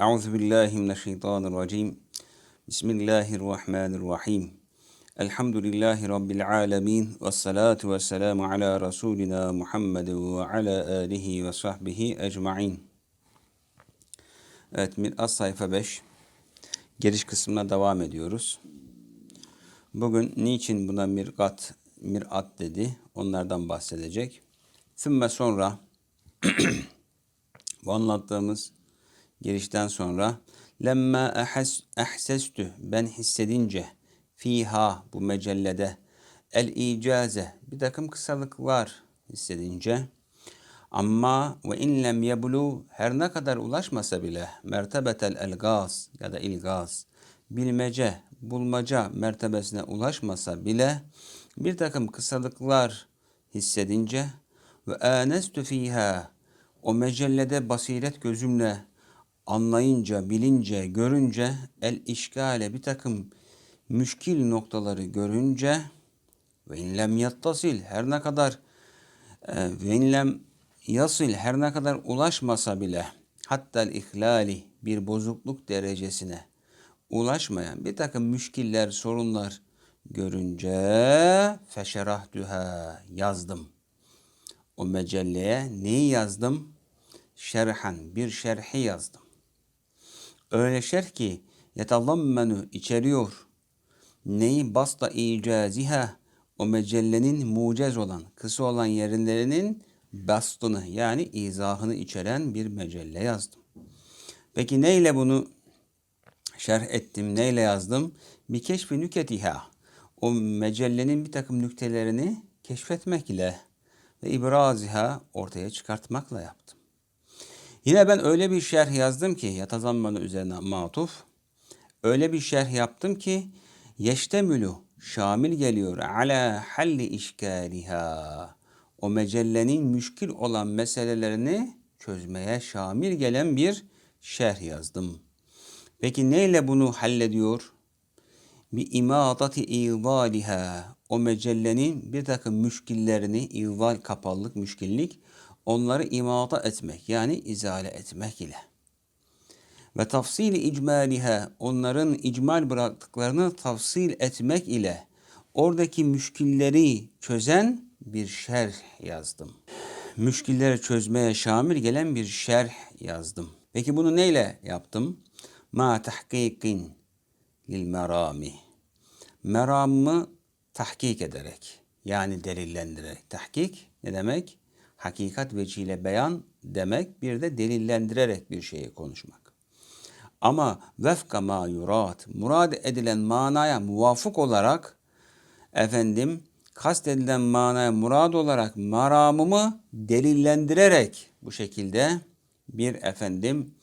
Euzu billahi mineşşeytanirracim. Bismillahirrahmanirrahim. Elhamdülillahi rabbil alamin ve salatu vesselamu ala rasulina Muhammed ve ala alihi ve sahbihi ecmaîn. Evet, Miras sayfa 5. Giriş kısmına devam ediyoruz. Bugün niçin buna mirkat, mirat dedi? Onlardan bahsedecek. Sümme sonra bu anlattığımız girişten sonra lemma ahsestü ben hissedince fiha bu mecellede el icaze bir takım kısalıklar hissedince ama ve in lem yeblu her ne kadar ulaşmasa bile mertebetel elgaz ya da ilgaz bilmece, bulmaca mertebesine ulaşmasa bile bir takım kısalıklar hissedince ve anestü fiha o mecellede basiret gözümle anlayınca, bilince, görünce el işgale bir takım müşkil noktaları görünce ve inlem yattasil her ne kadar e, ve inlem yasil her ne kadar ulaşmasa bile hatta ihlali bir bozukluk derecesine ulaşmayan bir takım müşkiller, sorunlar görünce feşerahtüha yazdım. O mecelleye neyi yazdım? Şerhan, bir şerhi yazdım. Öyle şerh ki yetadammenu içeriyor. Neyi basta icaziha o mecellenin mucez olan, kısa olan yerlerinin bastını yani izahını içeren bir mecelle yazdım. Peki neyle bunu şerh ettim, neyle yazdım? Bir keşfi nüketiha. O mecellenin bir takım nüktelerini keşfetmek ile ve ibraziha ortaya çıkartmakla yaptım. Yine ben öyle bir şerh yazdım ki yatazammanı üzerine matuf. Öyle bir şerh yaptım ki yeştemülü şamil geliyor ala halli işgaliha. O mecellenin müşkil olan meselelerini çözmeye şamil gelen bir şerh yazdım. Peki neyle bunu hallediyor? Bi imatati izaliha. O mecellenin bir takım müşkillerini, izal kapallık, müşkillik onları imata etmek yani izale etmek ile. Ve tafsili icmaliha onların icmal bıraktıklarını tafsil etmek ile oradaki müşkilleri çözen bir şerh yazdım. Müşkilleri çözmeye şamil gelen bir şerh yazdım. Peki bunu neyle yaptım? Ma tahkikin lil merami. Meramı tahkik ederek yani delillendirerek. Tahkik ne demek? Hakikat vecihle beyan demek bir de delillendirerek bir şeyi konuşmak. Ama vefka ma yurat, murad edilen manaya muvafık olarak efendim kast edilen manaya murad olarak maramımı delillendirerek bu şekilde bir efendim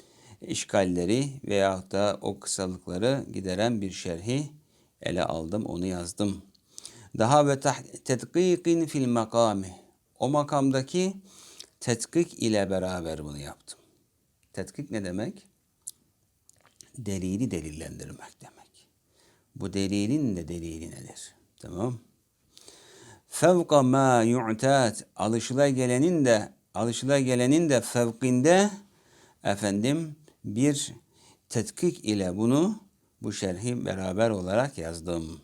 işgalleri veyahut da o kısalıkları gideren bir şerhi ele aldım, onu yazdım. Daha ve tedkikin fil makami o makamdaki tetkik ile beraber bunu yaptım. Tetkik ne demek? Delili delillendirmek demek. Bu delilin de delili nedir? Tamam. Fevka ma yu'tat alışıla gelenin de alışıla gelenin de fevkinde efendim bir tetkik ile bunu bu şerhi beraber olarak yazdım.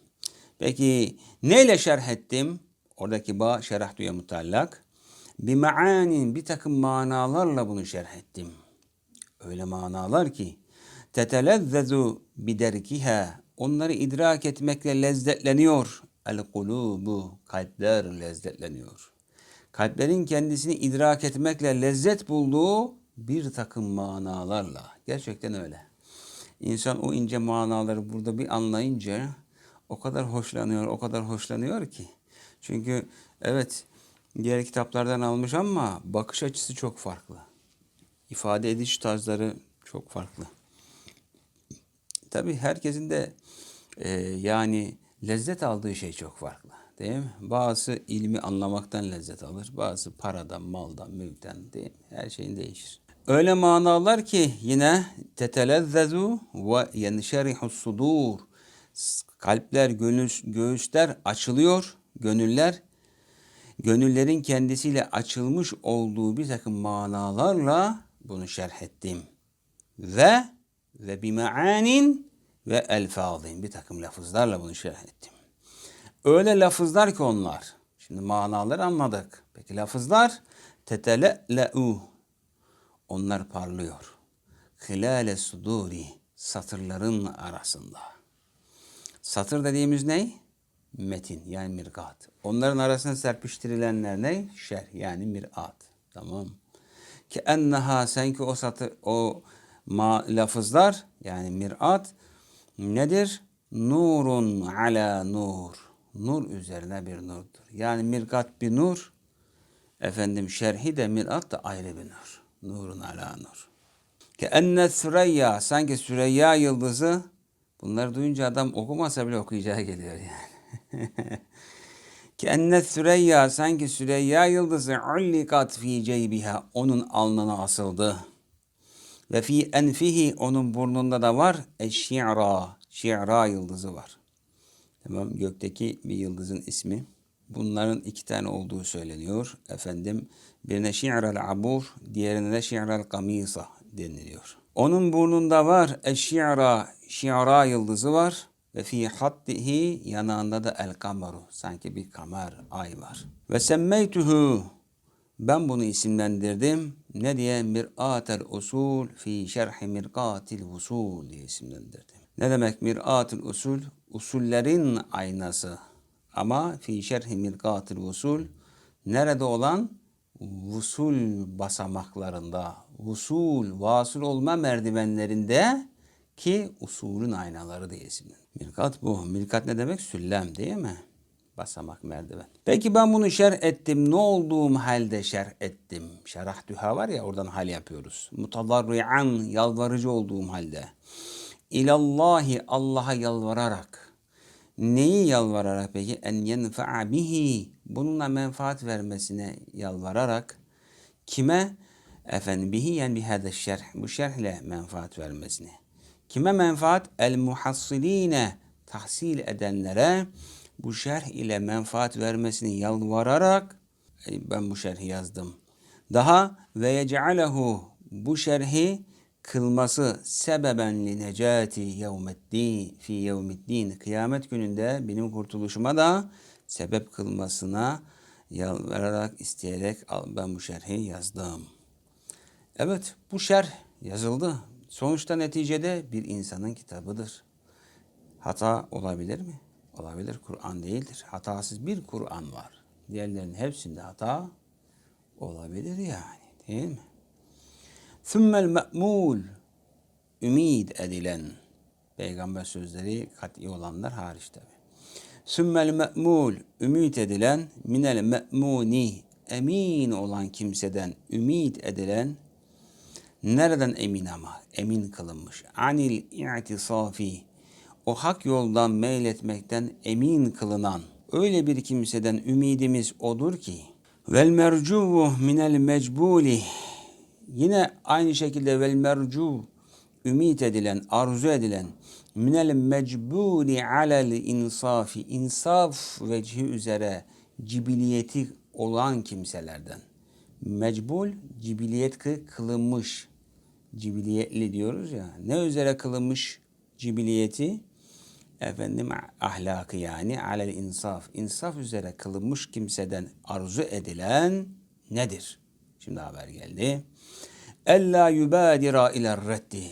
Peki neyle şerh ettim? Oradaki ba şerahtuya mutallak. Bir maanin bir takım manalarla bunu şerh ettim. Öyle manalar ki tetelezzezu biderkiha onları idrak etmekle lezzetleniyor. El kulubu kalpler lezzetleniyor. Kalplerin kendisini idrak etmekle lezzet bulduğu bir takım manalarla. Gerçekten öyle. İnsan o ince manaları burada bir anlayınca o kadar hoşlanıyor, o kadar hoşlanıyor ki. Çünkü evet diğer kitaplardan almış ama bakış açısı çok farklı. İfade ediş tarzları çok farklı. Tabi herkesin de e, yani lezzet aldığı şey çok farklı. Değil mi? Bazısı ilmi anlamaktan lezzet alır. Bazısı paradan, maldan, mülkten değil mi? Her şeyin değişir. Öyle manalar ki yine tetelezzezu ve yenşerihus sudur. Kalpler, göğüs, göğüsler açılıyor gönüller gönüllerin kendisiyle açılmış olduğu bir takım manalarla bunu şerh ettim. Ve ve bimaanin ve elfazin. Bir takım lafızlarla bunu şerh ettim. Öyle lafızlar ki onlar. Şimdi manaları anladık. Peki lafızlar tetele'le'u. Onlar parlıyor. Hilale suduri. Satırların arasında. Satır dediğimiz ne? Metin yani mirkat. Onların arasına serpiştirilenler ne? Şerh yani mirat. Tamam. Ki enneha sanki o satır o ma, lafızlar yani mirat nedir? Nurun ala nur. Nur üzerine bir nurdur. Yani mirkat bir nur. Efendim şerhi de mirat da ayrı bir nur. Nurun ala nur. Ki enne Süreyya sanki Süreyya yıldızı bunları duyunca adam okumasa bile okuyacağı geliyor yani. Ki enne Süreyya sanki Süreyya yıldızı ullikat fi ceybiha onun alnına asıldı. Ve fi enfihi onun burnunda da var eşşi'ra. Şi'ra yıldızı var. Tamam gökteki bir yıldızın ismi. Bunların iki tane olduğu söyleniyor. Efendim birine şi'rel abur, diğerine de şi'rel kamisa deniliyor. Onun burnunda var eşşi'ra, şi'ra yıldızı var. Ve fi hattihi yanağında da el kameru. Sanki bir kamer, ay var. Ve semmeytuhu ben bunu isimlendirdim. Ne diye? Mir'atel usul fi şerhi mirqatil usul diye isimlendirdim. Ne demek mir'atil usul? Usullerin aynası. Ama fi şerhi mirqatil usul nerede olan? Vusul basamaklarında, vusul, vasıl olma merdivenlerinde ki usulün aynaları diye isimlendir. Mirkat bu. Mirkat ne demek? Süllem değil mi? Basamak merdiven. Peki ben bunu şerh ettim. Ne olduğum halde şerh ettim? Şerah düha var ya oradan hal yapıyoruz. Mutadarri'an yalvarıcı olduğum halde. İlallahi Allah'a yalvararak. Neyi yalvararak peki? En yenfa'a bihi. Bununla menfaat vermesine yalvararak. Kime? Efendim bihi yani bihâde şerh. Bu şerhle menfaat vermesine. Kime menfaat? El muhassiline tahsil edenlere bu şerh ile menfaat vermesini yalvararak ben bu şerhi yazdım. Daha ve yec'alehu bu şerhi kılması sebeben li necati yevmeddin fi yevmiddin kıyamet gününde benim kurtuluşuma da sebep kılmasına yalvararak isteyerek ben bu şerhi yazdım. Evet bu şerh yazıldı. Sonuçta neticede bir insanın kitabıdır. Hata olabilir mi? Olabilir. Kur'an değildir. Hatasız bir Kur'an var. Diğerlerinin hepsinde hata olabilir yani. Değil mi? Sümmel me'mul ümid edilen peygamber sözleri kat'i olanlar hariç tabi. Sümmel me'mul ümit edilen minel me'muni emin olan kimseden ümit edilen Nereden emin ama? Emin kılınmış. Anil i'tisafi. O hak yoldan meyletmekten emin kılınan. Öyle bir kimseden ümidimiz odur ki. Vel mercuvu minel mecbuli. Yine aynı şekilde vel mercu ümit edilen, arzu edilen minel mecbuli alel insafi insaf vecihi üzere cibiliyeti olan kimselerden. Mecbul cibiliyet kılınmış cibiliyetli diyoruz ya. Ne üzere kılınmış cibiliyeti? Efendim ahlakı yani alel insaf. İnsaf üzere kılınmış kimseden arzu edilen nedir? Şimdi haber geldi. Ella yubadira ila reddi.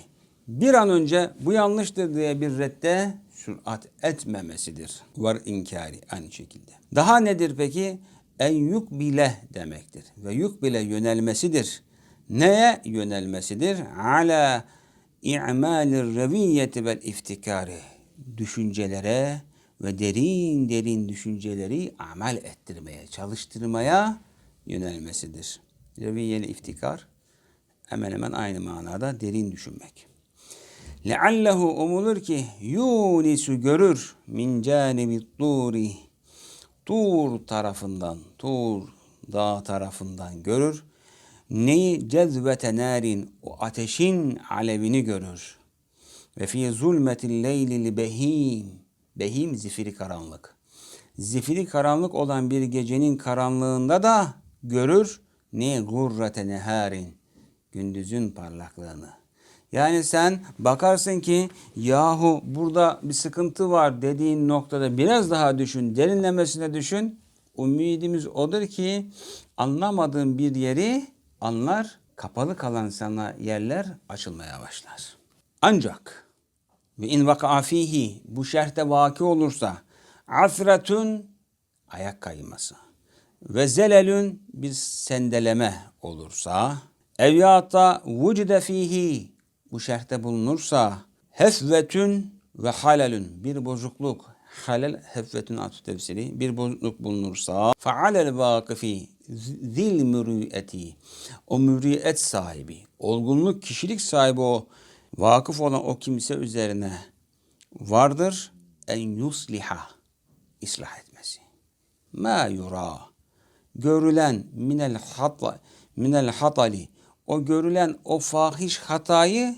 Bir an önce bu yanlıştır diye bir redde sürat etmemesidir. Var inkari aynı şekilde. Daha nedir peki? En yukbile demektir. Ve yukbile yönelmesidir neye yönelmesidir? Ala i'malir reviyeti vel iftikari. Düşüncelere ve derin derin düşünceleri amel ettirmeye, çalıştırmaya yönelmesidir. Reviyel iftikar hemen hemen aynı manada derin düşünmek. Leallehu umulur ki yunisu görür min canibi turi Tur tarafından, Tur dağ tarafından görür neyi cezvete narin o ateşin alevini görür. Ve fi zulmetil leylil behim behim zifiri karanlık. Zifiri karanlık olan bir gecenin karanlığında da görür ne gurrete neharin gündüzün parlaklığını. Yani sen bakarsın ki yahu burada bir sıkıntı var dediğin noktada biraz daha düşün, derinlemesine düşün. Umidimiz odur ki anlamadığın bir yeri anlar, kapalı kalan sana yerler açılmaya başlar. Ancak ve in vaka'a fihi bu şerhte vaki olursa afretun ayak kayması ve zelelün bir sendeleme olursa ev ya da vücide fihi bu şerhte bulunursa hefvetün ve halelün bir bozukluk halel hefvetün atü tefsiri bir bozukluk bulunursa faalel vakifi zil mürüeti o mürüet sahibi olgunluk kişilik sahibi o vakıf olan o kimse üzerine vardır en yusliha ıslah etmesi. Ma yura görülen minel hata minel hatali o görülen o fahiş hatayı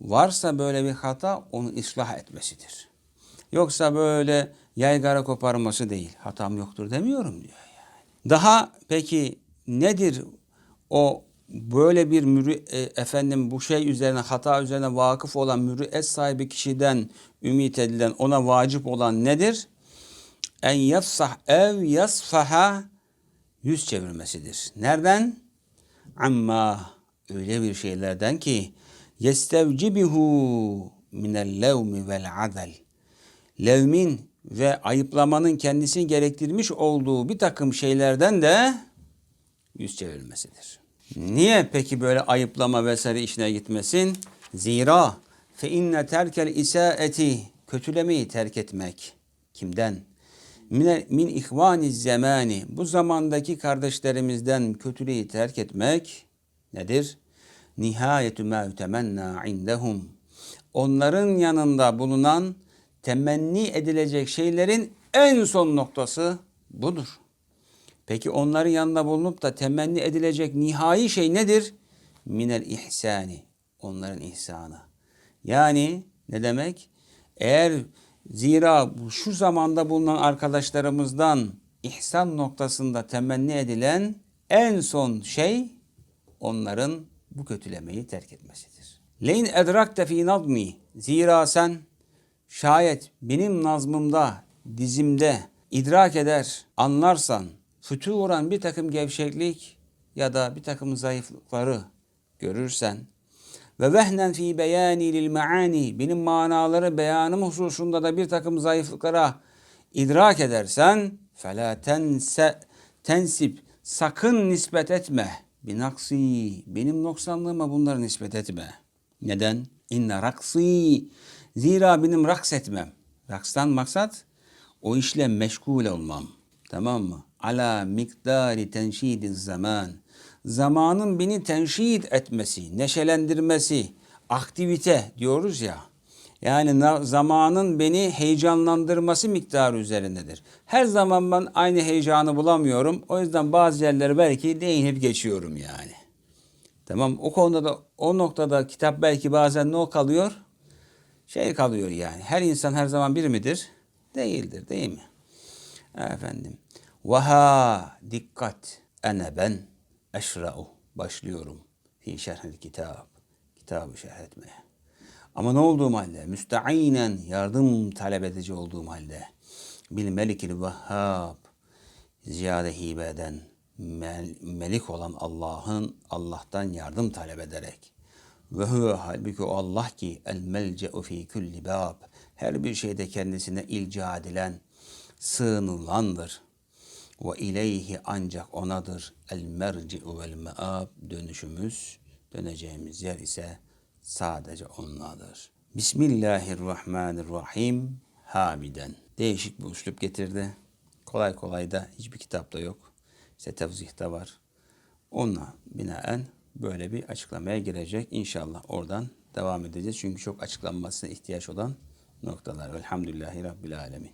varsa böyle bir hata onu ıslah etmesidir. Yoksa böyle yaygara koparması değil. Hatam yoktur demiyorum diyor. Daha peki nedir o böyle bir mürü, e, efendim bu şey üzerine hata üzerine vakıf olan mürüet sahibi kişiden ümit edilen ona vacip olan nedir? En yafsah ev yasfaha yüz çevirmesidir. Nereden? Amma öyle bir şeylerden ki yestevcibihu minel levmi vel adel. Levmin ve ayıplamanın kendisini gerektirmiş olduğu bir takım şeylerden de yüz çevirmesidir. Niye peki böyle ayıplama vesaire işine gitmesin? Zira fe inne terkel isaeti kötülemeyi terk etmek kimden? Min, min ihvani zemani bu zamandaki kardeşlerimizden kötülüğü terk etmek nedir? Nihayetü ma yutemenna indehum. Onların yanında bulunan temenni edilecek şeylerin en son noktası budur. Peki onların yanında bulunup da temenni edilecek nihai şey nedir? Minel ihsani. Onların ihsanı. Yani ne demek? Eğer zira şu zamanda bulunan arkadaşlarımızdan ihsan noktasında temenni edilen en son şey onların bu kötülemeyi terk etmesidir. Leyn edrakte fi nazmi. Zira sen şayet benim nazmımda, dizimde idrak eder, anlarsan, füturan bir takım gevşeklik ya da bir takım zayıflıkları görürsen ve vehnen fi beyani lil maani benim manaları beyanım hususunda da bir takım zayıflıklara idrak edersen fela tense tensip sakın nispet etme binaksi benim noksanlığıma bunları nispet etme. Neden? İnne raksi zira benim raks etmem. Rakstan maksat o işle meşgul olmam. Tamam mı? Ala miktari tenşidi zaman. Zamanın beni tenşid etmesi, neşelendirmesi, aktivite diyoruz ya. Yani zamanın beni heyecanlandırması miktarı üzerindedir. Her zaman ben aynı heyecanı bulamıyorum. O yüzden bazı yerleri belki değinip geçiyorum yani. Tamam o konuda da o noktada kitap belki bazen ne kalıyor? Şey kalıyor yani. Her insan her zaman bir midir? Değildir değil mi? Efendim. Vaha dikkat. Ene ben eşra'u. Başlıyorum. Fi şerhil kitab. Kitabı şerh etmeye. Ama ne olduğum halde? Müsteinen yardım talep edici olduğum halde. Bil melikil vehhab. Ziyade hibe eden melik olan Allah'ın Allah'tan yardım talep ederek. Ve huve halbuki o Allah ki el melce'u fi kulli bab. Her bir şeyde kendisine ilca edilen, sığınılandır. Ve ileyhi ancak onadır el merci'u vel me'ab. Dönüşümüz, döneceğimiz yer ise sadece onladır. Bismillahirrahmanirrahim. Hamiden. Değişik bir üslup getirdi. Kolay kolay da hiçbir kitapta yok. İşte tevzihte var. Ona binaen böyle bir açıklamaya girecek. İnşallah oradan devam edeceğiz. Çünkü çok açıklanmasına ihtiyaç olan noktalar. Velhamdülillahi Rabbil Alemin.